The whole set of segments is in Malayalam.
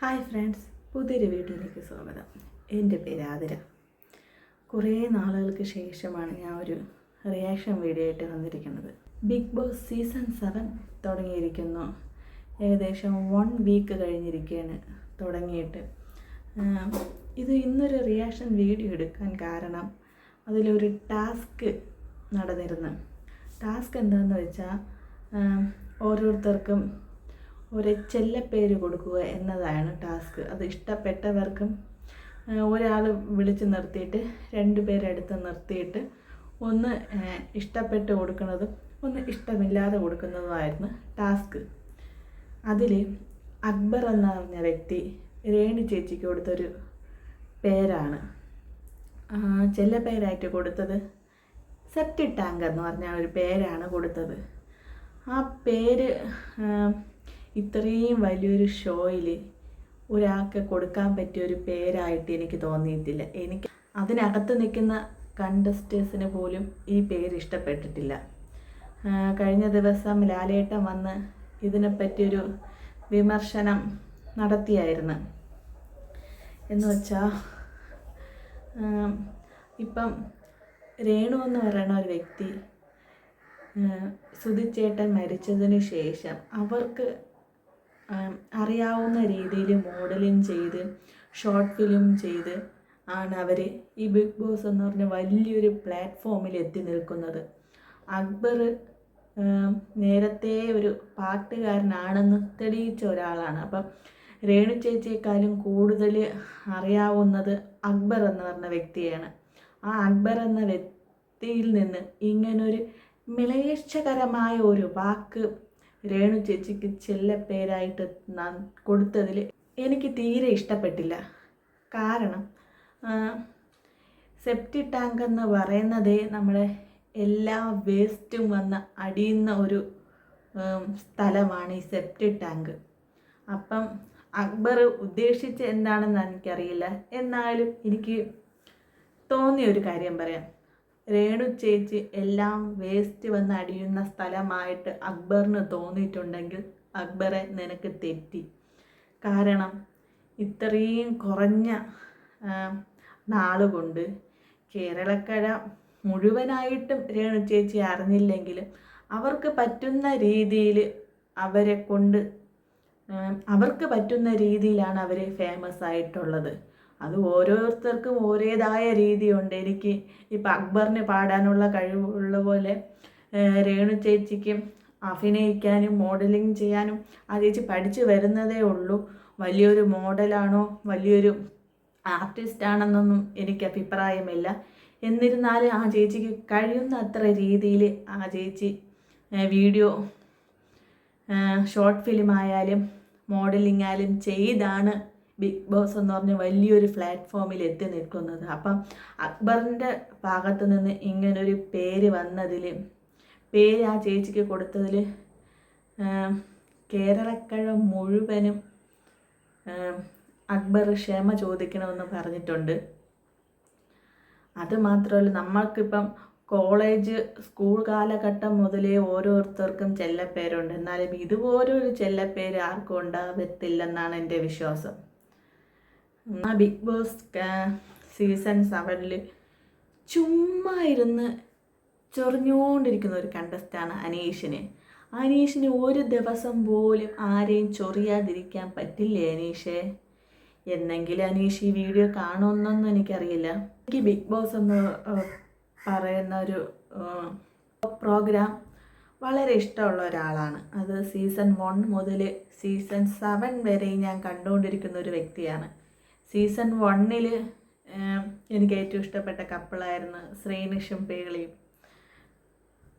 ഹായ് ഫ്രണ്ട്സ് പുതിയൊരു വീഡിയോയിലേക്ക് സ്വാഗതം. എന്റെ പേര് ആതിര. കുറേ നാളുകൾക്ക് ശേഷമാണ് ഞാൻ ഒരു റിയാക്ഷൻ വീഡിയോ ആയിട്ട് വന്നിരിക്കുന്നത്. ബിഗ് ബോസ് സീസൺ സെവൻ തുടങ്ങിയിരിക്കുന്നു. ഏകദേശം വൺ വീക്ക് കഴിഞ്ഞിരിക്കുകയാണ് തുടങ്ങിയിട്ട്. ഇത് ഇന്നൊരു റിയാക്ഷൻ വീഡിയോ എടുക്കാൻ കാരണം അതിലൊരു ടാസ്ക് നടന്നിരുന്നു. ടാസ്ക് എന്താണെന്ന് വെച്ചാൽ ഓരോരുത്തർക്കും ഒരു ചെല്ലപ്പേര് കൊടുക്കുക എന്നതാണ് ടാസ്ക്. അത് ഇഷ്ടപ്പെട്ടവർക്കും ഒരാൾ വിളിച്ച് നിർത്തിയിട്ട് രണ്ട് പേരെടുത്ത് നിർത്തിയിട്ട് ഒന്ന് ഇഷ്ടപ്പെട്ട് കൊടുക്കുന്നതും ഒന്ന് ഇഷ്ടമില്ലാതെ കൊടുക്കുന്നതുമായിരുന്നു ടാസ്ക്. അതിൽ അക്ബർ എന്ന് പറഞ്ഞ വ്യക്തി രേണു ചേച്ചിക്ക് കൊടുത്തൊരു പേരാണ്. ചെല്ല പേരായിട്ട് കൊടുത്തത് സെപ്റ്റി ടാങ്ക് എന്ന് പറഞ്ഞ ഒരു പേരാണ് കൊടുത്തത്. ആ പേര് ഇത്രയും വലിയൊരു ഷോയിൽ ഒരാൾക്ക് കൊടുക്കാൻ പറ്റിയ ഒരു പേരായിട്ട് എനിക്ക് തോന്നിയിട്ടില്ല. എനിക്ക് അതിനകത്ത് നിൽക്കുന്ന കണ്ടസ്റ്റേഴ്സിന് പോലും ഈ പേര് ഇഷ്ടപ്പെട്ടിട്ടില്ല. കഴിഞ്ഞ ദിവസം ലാലേട്ടൻ വന്ന് ഇതിനെപ്പറ്റിയൊരു വിമർശനം നടത്തിയായിരുന്നു. എന്ന് വെച്ചാൽ ഇപ്പം രേണു എന്ന് പറയുന്ന ഒരു വ്യക്തി സുതിച്ചേട്ടൻ മരിച്ചതിന് ശേഷം അവർക്ക് അറിയാവുന്ന രീതിയിൽ മോഡലിങ് ചെയ്ത് ഷോർട്ട് ഫിലിം ചെയ്ത് ആണ് അവർ ഈ ബിഗ് ബോസ് എന്ന് പറഞ്ഞ വലിയൊരു പ്ലാറ്റ്ഫോമിൽ എത്തി നിൽക്കുന്നത്. അക്ബർ നേരത്തെ ഒരു പാട്ടുകാരനാണെന്ന് തെളിയിച്ച ഒരാളാണ്. അപ്പം രേണു ചേച്ചിയെക്കാളും കൂടുതൽ അറിയാവുന്നത് അക്ബർ എന്ന് പറഞ്ഞ വ്യക്തിയാണ്. ആ അക്ബർ എന്ന വ്യക്തിയിൽ നിന്ന് ഇങ്ങനൊരു മിളയേച്ഛകരമായ ഒരു വാക്ക് രേണു ചേച്ചിക്ക് ചെല്ല പേരായിട്ട് ഞാൻ കൊടുത്തതിൽ എനിക്ക് തീരെ ഇഷ്ടപ്പെട്ടില്ല. കാരണം സെപ്റ്റി ടാങ്ക് എന്ന് പറയുന്നതേ നമ്മളെ എല്ലാ വേസ്റ്റും വന്ന് അടിയുന്ന ഒരു സ്ഥലമാണ് ഈ സെപ്റ്റി ടാങ്ക് അപ്പം അക്ബർ ഉദ്ദേശിച്ച് എന്താണെന്ന് എനിക്കറിയില്ല. എന്നാലും എനിക്ക് തോന്നിയ ഒരു കാര്യം പറയാം. രേണു ചേച്ചി എല്ലാം വേസ്റ്റ് വന്ന് അടിയുന്ന സ്ഥലമായിട്ട് അക്ബറിന് തോന്നിയിട്ടുണ്ടെങ്കിൽ അക്ബറെ നിനക്ക് തെറ്റി. കാരണം ഇത്രയും കുറഞ്ഞ നാളുകൊണ്ട് കേരളക്കര മുഴുവനായിട്ടും രേണു ചേച്ചി അറിഞ്ഞില്ലെങ്കിലും അവർക്ക് പറ്റുന്ന രീതിയിൽ അവരെ കൊണ്ട് അവർക്ക് പറ്റുന്ന രീതിയിലാണ് അവർ ഫേമസ് ആയിട്ടുള്ളത്. അത് ഓരോരുത്തർക്കും ഓരേതായ രീതിയുണ്ട്. എനിക്ക് ഇപ്പം അക്ബറിന് പാടാനുള്ള കഴിവുള്ള പോലെ രേണു ചേച്ചിക്ക് അഭിനയിക്കാനും മോഡലിംഗ് ചെയ്യാനും ആ ചേച്ചി പഠിച്ചു വരുന്നതേ ഉള്ളൂ. വലിയൊരു മോഡലാണോ വലിയൊരു ആർട്ടിസ്റ്റ് ആണെന്നൊന്നും എനിക്ക് അഭിപ്രായമില്ല. എന്നിരുന്നാലും ആ ചേച്ചിക്ക് കഴിയുന്ന അത്ര രീതിയിൽ ആ ചേച്ചി വീഡിയോ ഷോർട്ട് ഫിലിമായാലും മോഡലിംഗ് ആയാലും ചെയ്താണ് ബിഗ് ബോസ് എന്ന് പറഞ്ഞ വലിയൊരു പ്ലാറ്റ്ഫോമിൽ എത്തി നിൽക്കുന്നത്. അപ്പം അക്ബറിന്റെ ഭാഗത്ത് നിന്ന് ഇങ്ങനൊരു പേര് വന്നതിൽ പേര് ആ ചേച്ചിക്ക് കൊടുത്തതിൽ കേരളക്കഴ മുഴുവനും അക്ബർ ക്ഷമ ചോദിക്കണമെന്ന് പറഞ്ഞിട്ടുണ്ട്. അത് മാത്രമല്ല നമ്മൾക്കിപ്പം കോളേജ് സ്കൂൾ കാലഘട്ടം മുതലേ ഓരോരുത്തർക്കും ചെല്ലപ്പേരുണ്ട്. എന്നാലും ഇതുപോലൊരു ചെല്ലപ്പേര് ആർക്കും ഉണ്ടാകത്തില്ലെന്നാണ് എന്റെ വിശ്വാസം. ആ ബിഗ് ബോസ് സീസൺ സെവനിൽ ചുമ്മാ ഇരുന്ന് ചൊറിഞ്ഞുകൊണ്ടിരിക്കുന്ന ഒരു കണ്ടസ്റ്റാണ് അനീഷിന്. അനീഷിന് ഒരു ദിവസം പോലും ആരെയും ചൊറിയാതിരിക്കാൻ പറ്റില്ലേ അനീഷേ? എന്നെങ്കിലും അനീഷ് ഈ വീഡിയോ കാണുമെന്നൊന്നും എനിക്കറിയില്ല. എനിക്ക് ബിഗ് ബോസ് എന്ന് പറയുന്ന ഒരു പ്രോഗ്രാം വളരെ ഇഷ്ടമുള്ള ഒരാളാണ്. അത് സീസൺ വൺ മുതൽ സീസൺ സെവൻ വരെയും ഞാൻ കണ്ടുകൊണ്ടിരിക്കുന്ന ഒരു വ്യക്തിയാണ്. സീസൺ വണ്ണിൽ എനിക്ക് ഏറ്റവും ഇഷ്ടപ്പെട്ട കപ്പിളായിരുന്നു ശ്രീനിഷും പേളിയും.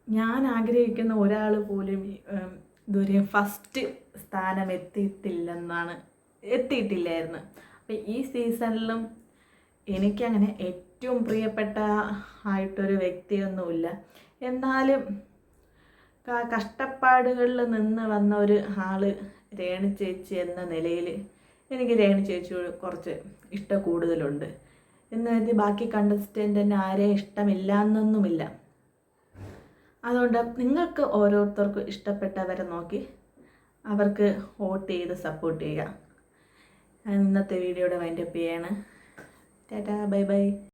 ഞാൻ ആഗ്രഹിക്കുന്ന ഒരാൾ പോലും ഇതുവരെയും ഇതുവരെ ഫസ്റ്റ് സ്ഥാനം എത്തിയിട്ടില്ലെന്നാണ് എത്തിയിട്ടില്ലായിരുന്നു. അപ്പം ഈ സീസണിലും എനിക്കങ്ങനെ ഏറ്റവും പ്രിയപ്പെട്ട ആയിട്ടൊരു വ്യക്തിയൊന്നുമില്ല. എന്നാലും കഷ്ടപ്പാടുകളിൽ നിന്ന് വന്ന ഒരു ആൾ രേണു ചേച്ചി എന്ന നിലയിൽ എനിക്ക് രേണു ചേച്ചിയോട് കുറച്ച് ഇഷ്ടം കൂടുതലുണ്ട്. എന്ന് ബാക്കി കണ്ടസ്റ്റന്റിന് ആരെയും ഇഷ്ടമില്ല എന്നൊന്നുമില്ല അതുകൊണ്ട് നിങ്ങൾക്ക് ഓരോരുത്തർക്കും ഇഷ്ടപ്പെട്ടവരെ നോക്കി അവർക്ക് വോട്ട് ചെയ്ത് സപ്പോർട്ട് ചെയ്യുക. ഇന്നത്തെ വീഡിയോയുടെ വൈൻഡപ്പ് ചെയ്യാണ്. Tata bye bye